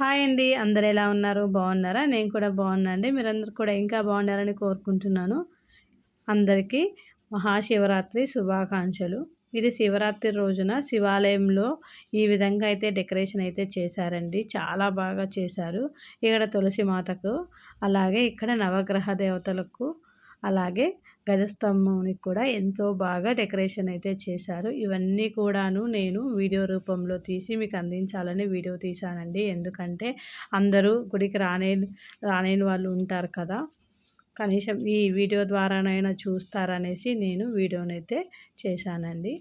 Hi అండి. అందరు ఎలా ఉన్నారు? బాగున్నారా? నేను కూడా బాగున్నా అండి. మీరందరూ కూడా ఇంకా బాగున్నారని కోరుకుంటున్నాను. అందరికీ మహాశివరాత్రి శుభాకాంక్షలు. ఇది శివరాత్రి రోజున శివాలయంలో ఈ విధంగా అయితే డెకరేషన్ అయితే చేశారండి. చాలా బాగా చేశారు. ఇక్కడ తులసి మాతకు అలాగే ఇక్కడ నవగ్రహ దేవతలకు అలాగే గజస్తంభానికి కూడా ఎంతో బాగా డెకరేషన్ అయితే చేశారు. ఇవన్నీ కూడాను నేను వీడియో రూపంలో తీసి మీకు అందించాలని వీడియో తీశానండి. ఎందుకంటే అందరూ గుడికి రానే రానేని వాళ్ళు ఉంటారు కదా. కనీసం ఈ వీడియో ద్వారానైనా చూస్తారనేసి నేను వీడియోనైతే చేశానండి.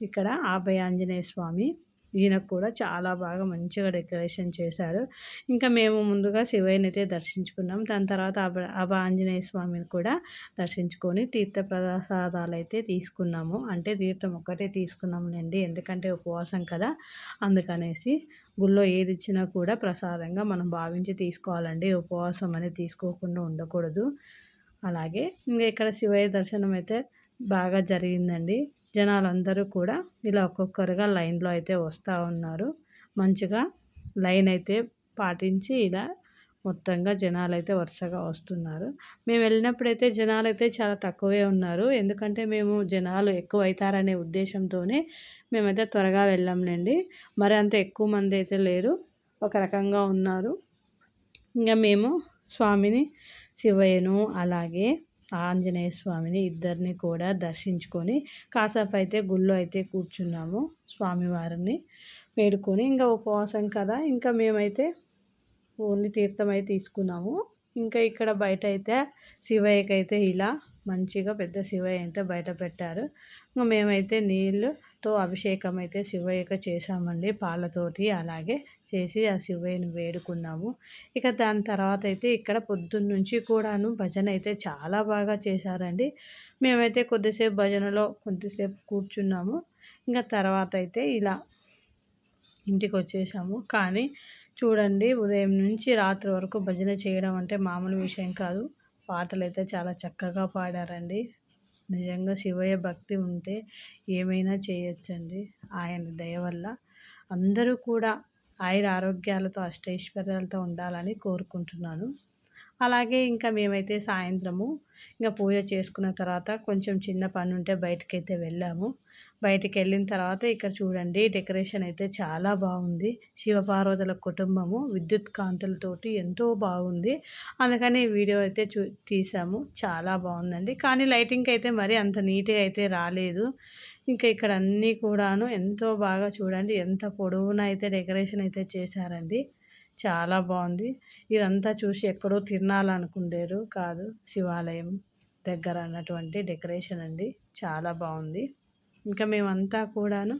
ఇక్కడ ఆభయ ఆంజనేయ స్వామి ఈయనకు కూడా చాలా బాగా మంచిగా డెకరేషన్ చేశారు. ఇంకా మేము ముందుగా శివయ్యని అయితే దర్శించుకున్నాం. దాని తర్వాత అభ అభ ఆంజనేయ స్వామిని కూడా దర్శించుకొని తీర్థ ప్రసాదాలు అయితే తీసుకున్నాము. అంటే తీర్థం ఒక్కటే తీసుకున్నాములేండి ఎందుకంటే ఉపవాసం కదా. అందుకనేసి గుళ్ళో ఏది ఇచ్చినా కూడా ప్రసాదంగా మనం భావించి తీసుకోవాలండి. ఉపవాసం అనేది తీసుకోకుండా ఉండకూడదు. అలాగే ఇంకా ఇక్కడ శివయ్య దర్శనం అయితే బాగా జరిగిందండి. జనాలందరూ కూడా ఇలా ఒక్కొక్కరుగా లైన్లో అయితే వస్తూ ఉన్నారు. మంచిగా లైన్ అయితే పాటించి ఇలా మొత్తంగా జనాలు అయితే వరుసగా వస్తున్నారు. మేము వెళ్ళినప్పుడైతే జనాలు అయితే చాలా తక్కువే ఉన్నారు. ఎందుకంటే మేము జనాలు ఎక్కువ అవుతారనే ఉద్దేశంతోనే మేమైతే త్వరగా వెళ్ళాంలేండి. మరి అంత ఎక్కువ మంది అయితే లేరు. ఒక రకంగా ఉన్నారు. ఇంకా మేము స్వామిని శివయ్యను అలాగే ఆంజనేయ స్వామిని ఇద్దరిని కూడా దర్శించుకొని కాసేపు అయితే గుళ్ళో అయితే కూర్చున్నాము స్వామివారిని వేడుకొని. ఇంకా ఉపవాసం కదా ఇంకా మేమైతే ఓన్లీ తీర్థం అయితే తీసుకున్నాము. ఇంకా ఇక్కడ బయట అయితే శివయ్యకైతే ఇలా మంచిగా పెద్ద శివయ్య అయితే బయట పెట్టారు. ఇంకా మేమైతే నీళ్ళు తో అభిషేకం అయితే శివయ్యకి చేసామండి పాలతోటి. అలాగే చేసి ఆ శివయ్యని వేడుకున్నాము. ఇక దాని తర్వాత అయితే ఇక్కడ పొద్దున్న నుంచి కూడాను భజన అయితే చాలా బాగా చేశారండి. మేమైతే కొద్దిసేపు భజనలో కొద్దిసేపు కూర్చున్నాము. ఇంకా తర్వాత అయితే ఇలా ఇంటికి వచ్చేసాము కానీ చూడండి ఉదయం నుంచి రాత్రి వరకు భజన చేయడం అంటే మామూలు విషయం కాదు. పాటలు అయితే చాలా చక్కగా పాడారండి. నిజంగా శివయ్య భక్తి ఉంటే ఏమైనా చేయొచ్చండి. ఆయన దయ వల్ల అందరూ కూడా ఆయుర ఆరోగ్యాలతో అష్టైశ్వర్యాలతో ఉండాలని కోరుకుంటున్నాను. అలాగే ఇంకా మేమైతే సాయంత్రము ఇంకా పూజ చేసుకున్న తర్వాత కొంచెం చిన్న పని ఉంటే బయటకైతే వెళ్ళాము. బయటికి వెళ్ళిన తర్వాత ఇక్కడ చూడండి డెకరేషన్ అయితే చాలా బాగుంది. శివపార్వతుల కుటుంబము విద్యుత్ కాంతులతోటి ఎంతో బాగుంది. అందుకని వీడియో అయితే చూ తీసాము. చాలా బాగుందండి. కానీ లైటింగ్ అయితే మరి అంత నీట్గా అయితే రాలేదు. ఇంకా ఇక్కడ అన్నీ కూడాను ఎంతో బాగా చూడండి ఎంత పొడవున అయితే డెకరేషన్ అయితే చేశారండి. చాలా బాగుంది. ఇదంతా చూసి ఎక్కడో తినాలనుకుండేరు కాదు శివాలయం దగ్గర అన్నటువంటి డెకరేషన్ అండి. చాలా బాగుంది. ఇంకా మేమంతా కూడాను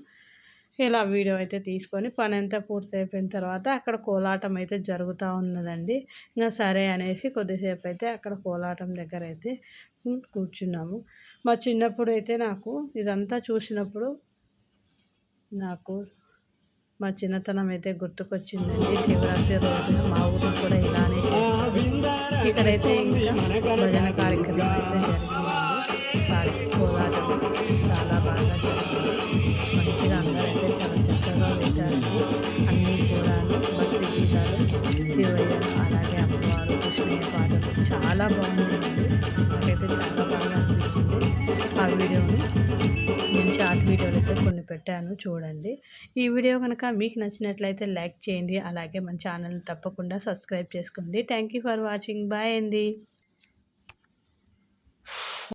ఇలా వీడియో అయితే తీసుకొని పని అంతా పూర్తి అయిపోయిన తర్వాత అక్కడ కోలాటం అయితే జరుగుతూ ఉన్నదండి. ఇంకా సరే అనేసి కొద్దిసేపు అయితే అక్కడ కోలాటం దగ్గర అయితే కూర్చున్నాము. మా చిన్నప్పుడు అయితే నాకు ఇదంతా చూసినప్పుడు నాకు మా చిన్నతనం అయితే గుర్తుకొచ్చిందండి. శివరాత్రి రోజున మా ఊరు కూడా ఇలానే ఇక్కడైతే ఇంకా భజన కార్యక్రమం అయితే జరిగింది. పాటలు చాలా నాకైతే చాలా బాగా అనిపించింది. ఆ వీడియోని నేను షార్ట్ వీడియోలు అయితే కొన్ని పెట్టాను చూడండి. ఈ వీడియో కనుక మీకు నచ్చినట్లయితే లైక్ చేయండి అలాగే మన ఛానల్ తప్పకుండా సబ్స్క్రైబ్ చేసుకోండి. థ్యాంక్ ఫర్ వాచింగ్ బాయ్ అండి.